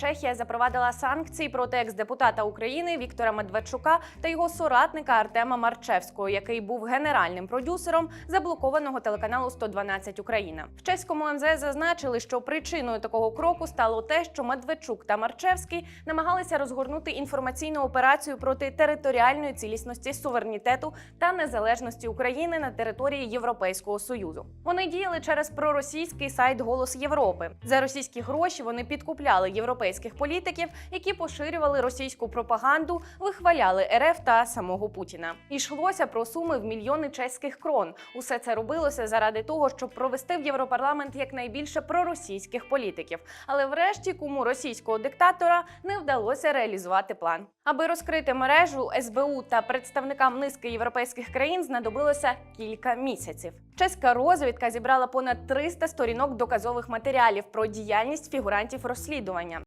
Чехія запровадила санкції проти екс-депутата України Віктора Медведчука та його соратника Артема Марчевського, який був генеральним продюсером заблокованого телеканалу 112 Україна. В чеському МЗС зазначили, що причиною такого кроку стало те, що Медведчук та Марчевський намагалися розгорнути інформаційну операцію проти територіальної цілісності, суверенітету та незалежності України на території Європейського союзу. Вони діяли через проросійський сайт Голос Європи. За російські гроші вони підкупляли європейських політиків, які поширювали російську пропаганду, вихваляли РФ та самого Путіна. Ішлося про суми в мільйони чеських крон. Усе це робилося заради того, щоб провести в Європарламент якнайбільше проросійських політиків. Але врешті куму російського диктатора не вдалося реалізувати план. Аби розкрити мережу СБУ та представникам низки європейських країн знадобилося кілька місяців. Чеська розвідка зібрала понад 300 сторінок доказових матеріалів про діяльність фігурантів розслідування.